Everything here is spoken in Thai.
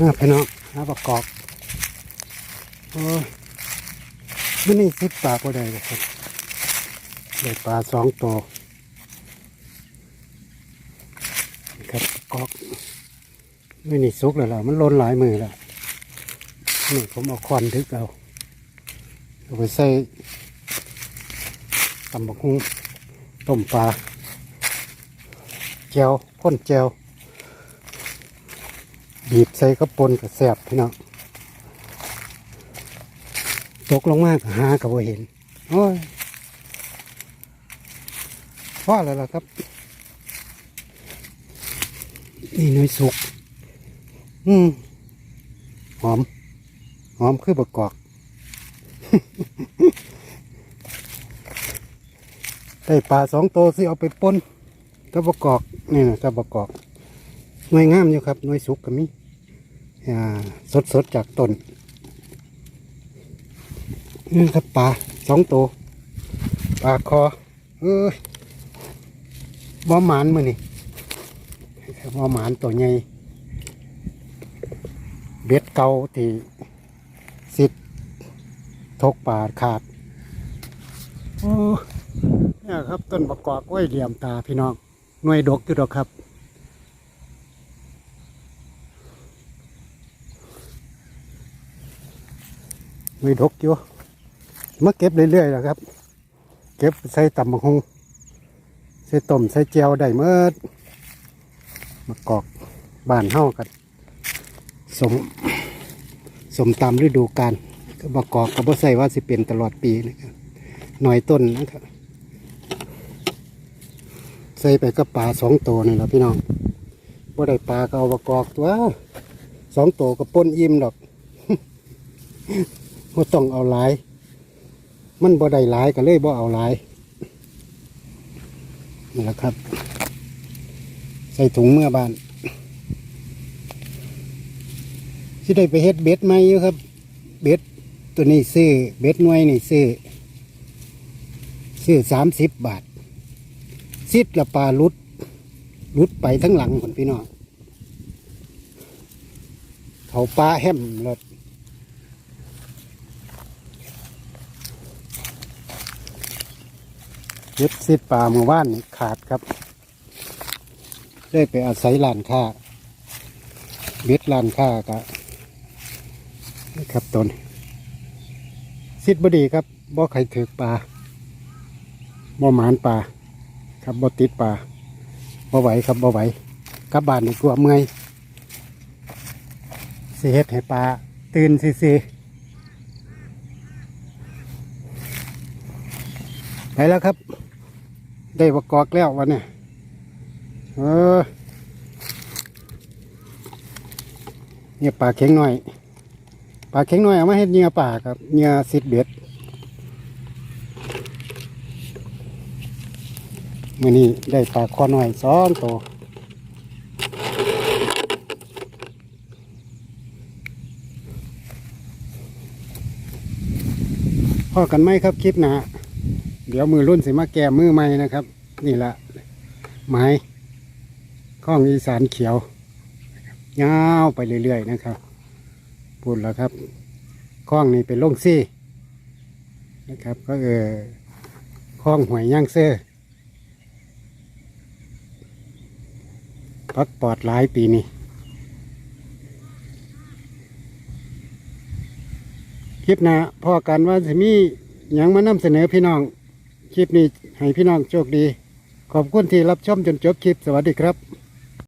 น่าพี่น้องหาประกอบโอ้ยไม่นี่สิบปลาพอได้เลยครับได้ปลาสองตัวครับประกอบไม่นี่สุกแล้วล่ะมันล้นหลายมือแล้วนี่ผมเอาควันทึกเอาเอาไปใส่ตำบักหุ่งต้มปลาแจวข้นแจว บีบใส่กระปนกับแสบพี่น้องตกลงมากหากับว่าเห็น โอ้ยว่าอะไรล่ะครับ นี่น้อยสุก อืมหอม หอมคือประกอบได้ปลาสองตัวสิเอาไปปนกับประกอบนี่นะกับประกอบหน่วยงามอยู่ครับหน่วยสุกก็มี สดสดๆจากต้นนี่ครับปลาสองตัวปลาคอเอ้ยบ่หมานมือนี่บ่หมานตัวใหญ่เบ็ดเก่าที่สิทธิ์ทกปลาขาดโอ้เนี่ยครับต้นประกอบไว้เหลี่ยมตาพี่น้องหน่วยดกอยู่ดอกครับ มีดกอยู่มาเก็บเรื่อยๆแล้วครับ เก็บใส่ตำบักฮงใส่ต้มใส่เจียวได้เมื่อมากอกบานเฮากันสมสมตามฤดูกาลก็มากอกก็บ่ใส่ว่าสิเป็นตลอดปีนะครับหน่อยต้นนะครับใส่ไปก็ปลาสองตัวนี่แหละพี่น้องบ่ได้ปลาก็เอามากอกตัวสองตัวก็ป้นอิ่มดอก บ่ต้องเอาหลาย มันบ่ได้หลายก็เลยบ่เอาหลายนี่แหละครับ ใส่ถุงเมื่อบานที่ได้ไปเฮ็ดเบ็ดใหมอยู่ครับ เบ็ดตัวนี้ซื้อเบ็ดหน่วยนี่ซื้อซื้อสามสิบบาทซิดละปลาลุดลุดไปทั้งหลังคนพี่น้องเขาปลาแฮมเล เย็บซิดปลาเมื่อวานนี่ขาดครับ ได้ไปอาศัยร้านค้าเบ็ดร้านค้าก็นี่ครับตนซิดบดีครับบ่ไข่ถือปลาบ่หมานปลาครับบ่ติดปลาบ่ไหวครับบ่ไหวกลับบ้านนี่กลัวเมื่อยสิเฮ็ดให้ปลาตื่นซีซีไปแล้วครับ ได้ประกอบแล้ววันนี้เออเนี่ยปลาเข็งหน่อยปลาเข็งหน่อยเอามาเฮ็ดเหงื่อป่าครับเหงื่อสิดเบ็ดมื่อนี้ได้ปลาคอหน่อยสองตัวพอกันไหมครับคลิปหนะ เดี๋ยวมือรุ่นสิมาแก้มือใหม่นะครับ นี่ละไม้ข้องอีสานเขียวยาวไปเรื่อยๆนะครับพูดแล้วครับข้องนี้เป็นล่งซี่นะครับ ก็เออข้องหวยย่างเซ่อพักปอดหลายปีนี้คลิปหน้าพอกันว่าจะมียังมานำเสนอพี่น้อง คลิปนี้ให้พี่น้องโชคดี ขอบคุณที่รับชมจนจบคลิปสวัสดีครับ